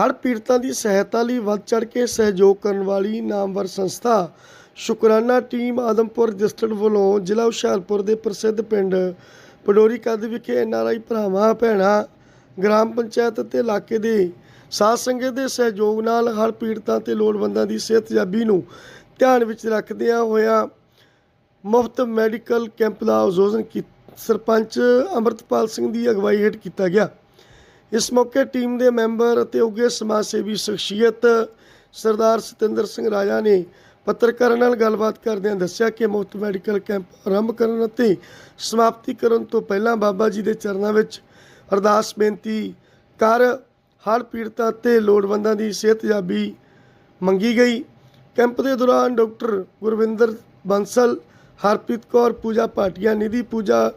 ਹੜ੍ਹ ਪੀੜਤਾਂ ਦੀ ਸਹਾਇਤਾ ਲਈ ਵੱਧ ਚੜ੍ਹ ਕੇ ਸਹਿਯੋਗ ਕਰਨ ਵਾਲੀ ਨਾਮਵਰ ਸੰਸਥਾ ਸ਼ੁਕਰਾਨਾ ਟੀਮ ਆਦਮਪੁਰ ਡਿਸਟ੍ਰਿਕਟ ਵੱਲੋਂ ਜ਼ਿਲ੍ਹਾ ਹੁਸ਼ਿਆਰਪੁਰ ਦੇ ਪ੍ਰਸਿੱਧ ਪਿੰਡ ਪਡੋਰੀ ਕੱਦ ਵਿਖੇ ਐਨਆਰਆਈ ਭਰਾਵਾਂ, ਭੈਣਾਂ, ਗ੍ਰਾਮ ਪੰਚਾਇਤ ਅਤੇ ਇਲਾਕੇ ਦੇ ਸਾਧ ਸੰਗਤ ਦੇ ਸਹਿਯੋਗ ਨਾਲ ਹਰ ਪੀੜਤਾਂ ਤੇ ਲੋੜਵੰਦਾਂ ਦੀ ਸਿਹਤਯਾਬੀ ਨੂੰ ਧਿਆਨ ਵਿੱਚ ਰੱਖਦਿਆਂ ਹੋਇਆ ਮੁਫਤ ਮੈਡੀਕਲ ਕੈਂਪ ਦਾ ਆਯੋਜਨ ਕੀ, ਸਰਪੰਚ ਅੰਮ੍ਰਿਤਪਾਲ ਸਿੰਘ ਦੀ ਅਗਵਾਈ ਹੇਠ ਕੀਤਾ ਗਿਆ। ਇਸ ਮੌਕੇ ਟੀਮ ਦੇ ਮੈਂਬਰ ਅਤੇ ਉੱਘੇ ਸਮਾਜ ਸੇਵੀ ਸ਼ਖਸੀਅਤ ਸਰਦਾਰ ਸਤਿੰਦਰ ਸਿੰਘ ਰਾਜਾ ਨੇ ਪੱਤਰਕਾਰਾਂ ਨਾਲ ਗੱਲਬਾਤ ਕਰਦਿਆਂ ਦੱਸਿਆ ਕਿ ਮੁਫਤ ਮੈਡੀਕਲ ਕੈਂਪ ਆਰੰਭ ਕਰਨ ਅਤੇ ਸਮਾਪਤੀ ਕਰਨ ਤੋਂ ਪਹਿਲਾਂ ਬਾਬਾ ਜੀ ਦੇ ਚਰਨਾਂ ਵਿੱਚ ਅਰਦਾਸ, ਬੇਨਤੀ ਕਰ, ਹੜ੍ਹ ਪੀੜਤਾਂ ਤੇ ਲੋੜਵੰਦਾਂ ਦੀ ਸਿਹਤਯਾਬੀ ਮੰਗੀ ਗਈ। ਕੈਂਪ ਦੇ ਦੌਰਾਨ doctor Gurvinder Bansal, Harpreet Kaur, Pooja Bhatia Nidhi Pooja,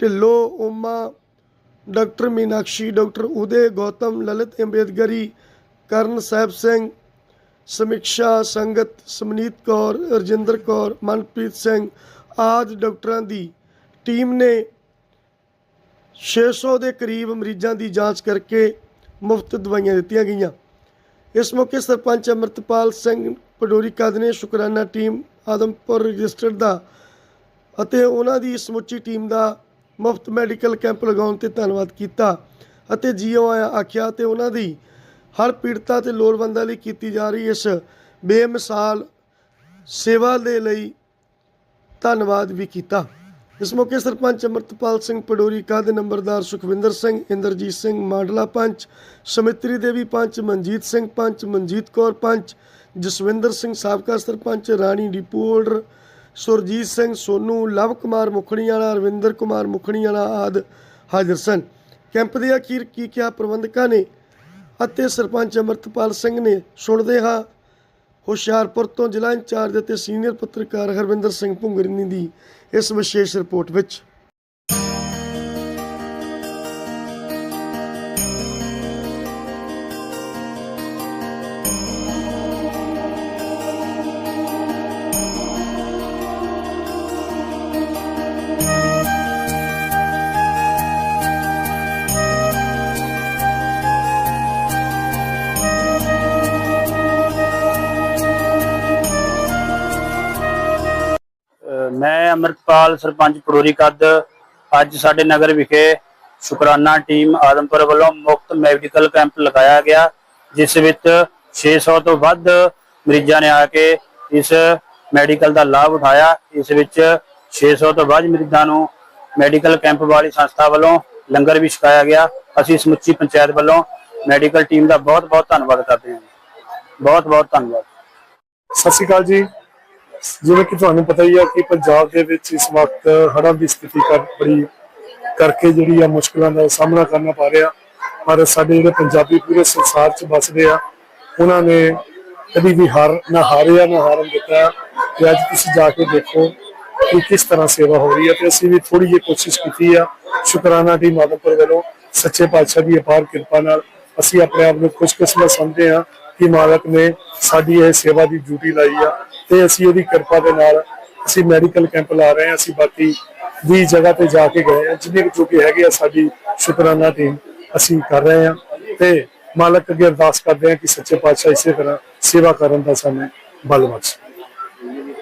Dhillon, Uma doctor Meenakshi, doctor Uday Gautam, Lalit ਅੰਬੇਦਗਰੀ ਕਰਨ ਸਾਹਿਬ ਸਿੰਘ, ਸਮੀਕਸ਼ਾ ਸੰਗਤ, ਸਮਨੀਤ ਕੌਰ, ਰਜਿੰਦਰ ਕੌਰ, ਮਨਪ੍ਰੀਤ ਸਿੰਘ ਆਦਿ ਡਾਕਟਰਾਂ ਦੀ ਟੀਮ ਨੇ 600 ਦੇ ਕਰੀਬ ਮਰੀਜ਼ਾਂ ਦੀ ਜਾਂਚ ਕਰਕੇ ਮੁਫਤ ਦਵਾਈਆਂ ਦਿੱਤੀਆਂ ਗਈਆਂ। ਇਸ ਮੌਕੇ ਸਰਪੰਚ ਅਮਰਤਪਾਲ ਸਿੰਘ ਪਡੋਰੀ ਕਦ ਨੇ ਸ਼ੁਕਰਾਨਾ ਟੀਮ ਆਦਮਪੁਰ ਰਜਿਸਟਰਡ ਦਾ ਅਤੇ ਉਹਨਾਂ ਦੀ ਸਮੁੱਚੀ ਟੀਮ ਦਾ ਮੁਫਤ ਮੈਡੀਕਲ ਕੈਂਪ ਲਗਾਉਣ ਤੇ ਧੰਨਵਾਦ ਕੀਤਾ ਅਤੇ ਜੀਓ ਆਇਆ ਆਖਿਆ ਤੇ ਉਹਨਾਂ ਦੀ ਹਰ ਪੀੜਤਾ ਤੇ ਲੋੜਵੰਦਾਂ ਲਈ ਕੀਤੀ ਜਾ ਰਹੀ ਇਸ ਬੇਮਿਸਾਲ ਸੇਵਾ ਦੇ ਲਈ ਧੰਨਵਾਦ ਵੀ ਕੀਤਾ। ਇਸ ਮੌਕੇ ਸਰਪੰਚ ਅਮਰਤਪਾਲ ਸਿੰਘ ਪਡੋਰੀ ਕਾਦ ਨੰਬਰਦਾਰ ਸੁਖਵਿੰਦਰ ਸਿੰਘ, ਇੰਦਰਜੀਤ ਸਿੰਘ ਮਾਂਡਲਾ ਪੰਚ, ਸਮਿਤਰੀ ਦੇਵੀ ਪੰਚ, ਮਨਜੀਤ ਸਿੰਘ ਪੰਚ, ਮਨਜੀਤ ਕੌਰ ਪੰਚ, ਜਸਵਿੰਦਰ ਸਿੰਘ ਸਾਬਕਾ ਸਰਪੰਚ, ਰਾਣੀ ਡੀਪੂ ਹੋਲਡਰ ਸੁਰਜੀਤ ਸਿੰਘ, ਸੋਨੂ, ਲਵ ਕੁਮਾਰ ਮੁਖਣੀ ਵਾਲਾ, ਰਵਿੰਦਰ ਕੁਮਾਰ ਮੁਖਣੀ ਵਾਲਾ ਆਦ ਹਾਜ਼ਰ ਸਨ। ਕੈਂਪ ਦੇ ਅਖੀਰ ਕੀ ਕਿਹਾ ਪ੍ਰਬੰਧਕਾਂ ਨੇ ਅਤੇ ਸਰਪੰਚ ਅਮਰਤਪਾਲ ਸਿੰਘ ਨੇ ਸੁਣਦੇ ਹਾਂ। ਹੁਸ਼ਿਆਰਪੁਰ ਤੋਂ ਜ਼ਿਲ੍ਹਾ ਇੰਚਾਰਜ ਅਤੇ ਸੀਨੀਅਰ ਪੱਤਰਕਾਰ ਹਰਵਿੰਦਰ ਸਿੰਘ ਭੁੰਗਰਨੀ ਦੀ ਇਸ ਵਿਸ਼ੇਸ਼ ਰਿਪੋਰਟ ਵਿੱਚ। ਮੈਂ ਅਮਰਪਾਲ ਸਰਪੰਚ ਪੜੋਰੀ ਕੱਦ ਅੱਜ ਸਾਡੇ ਨਗਰ ਵਿਖੇ ਸ਼ੁਕਰਾਨਾ ਟੀਮ ਆਦਮਪੁਰ ਵੱਲੋਂ ਮੁਫਤ ਮੈਡੀਕਲ ਕੈਂਪ ਲਗਾਇਆ ਗਿਆ, ਜਿਸ ਵਿੱਚ 600 ਤੋਂ ਵੱਧ ਮਰੀਜ਼ਾਂ ਨੇ ਆ ਕੇ ਇਸ ਮੈਡੀਕਲ ਦਾ ਲਾਭ ਉਠਾਇਆ। ਇਸ ਵਿੱਚ 600 ਤੋਂ ਵੱਧ ਮਰੀਜ਼ਾਂ ਨੂੰ ਮੈਡੀਕਲ ਕੈਂਪ ਵਾਲੀ ਸੰਸਥਾ ਵੱਲੋਂ ਲੰਗਰ ਵੀ ਛਕਾਇਆ ਗਿਆ। ਅਸੀਂ ਸਮੁੱਚੀ ਪੰਚਾਇਤ ਵੱਲੋਂ ਮੈਡੀਕਲ ਟੀਮ ਦਾ ਬਹੁਤ ਬਹੁਤ ਧੰਨਵਾਦ ਕਰਦੇ ਹਾਂ ਬਹੁਤ ਬਹੁਤ ਧੰਨਵਾਦ। ਸਤਿ ਸ਼੍ਰੀ ਅਕਾਲ ਜੀ। ਜਿਵੇਂ ਕਿ ਤੁਹਾਨੂੰ ਪਤਾ ਹੀ ਹੈ ਕਿ ਪੰਜਾਬ ਦੇ ਵਿੱਚ ਇਸ ਵਕਤ ਹੜ੍ਹਾਂ ਦੀ ਸਥਿਤੀ ਕਰ ਬੜੀ ਕਰਕੇ ਜਿਹੜੀ ਆ ਮੁਸ਼ਕਲਾਂ ਦਾ ਸਾਹਮਣਾ ਕਰਨਾ ਪਾ ਰਿਹਾ। ਪਰ ਸਾਡੇ ਜਿਹੜੇ ਪੰਜਾਬੀ ਪੂਰੇ ਸੰਸਾਰ 'ਚ ਵੱਸਦੇ ਆ, ਉਹਨਾਂ ਨੇ ਕਦੀ ਵੀ ਹਾਰ ਨਾ ਹਾਰਿਆ, ਨਾ ਹਾਰਨ ਦਿੱਤਾ। ਤੇ ਅੱਜ ਤੁਸੀਂ ਜਾ ਕੇ ਦੇਖੋ ਕਿ ਕਿਸ ਤਰ੍ਹਾਂ ਸੇਵਾ ਹੋ ਰਹੀ ਹੈ ਤੇ ਅਸੀਂ ਵੀ ਥੋੜੀ ਜਿਹੀ ਕੋਸ਼ਿਸ਼ ਕੀਤੀ ਆ। ਸ਼ੁਕਰਾਨਾ ਟੀਮ ਆਦਮਪੁਰ ਵੱਲੋਂ, ਸੱਚੇ ਪਾਤਸ਼ਾਹ ਦੀ ਅਪਾਰ ਕਿਰਪਾ ਨਾਲ ਅਸੀਂ ਆਪਣੇ ਆਪ ਨੂੰ ਖੁਸ਼ਕਿਸਮਤ ਸਮਝਦੇ ਹਾਂ ਕਿ ਮਾਲਕ ਨੇ ਸਾਡੀ ਇਹ ਸੇਵਾ ਦੀ ਡਿਊਟੀ ਲਾਈ ਆ ਤੇ ਅਸੀਂ ਉਹਦੀ ਕਿਰਪਾ ਦੇ ਨਾਲ ਅਸੀਂ ਮੈਡੀਕਲ ਕੈਂਪ ਲਾ ਰਹੇ ਹਾਂ, ਅਸੀਂ ਬਾਕੀ ਵੀ ਜਗ੍ਹਾ ਤੇ ਜਾ ਕੇ ਗਏ ਹਾਂ। ਜਿੰਨੇ ਕੁ ਚੁੱਕੇ ਹੈਗੇ ਆ, ਸਾਡੀ ਸ਼ੁਕਰਾਨਾ ਟੀਮ ਅਸੀਂ ਕਰ ਰਹੇ ਹਾਂ ਤੇ ਮਾਲਕ ਅੱਗੇ ਅਰਦਾਸ ਕਰਦੇ ਹਾਂ ਕਿ ਸੱਚੇ ਪਾਤਸ਼ਾਹ ਇਸੇ ਤਰ੍ਹਾਂ ਸੇਵਾ ਕਰਨ ਦਾ ਸਾਨੂੰ ਬਲ ਬਖਸ਼ੇ।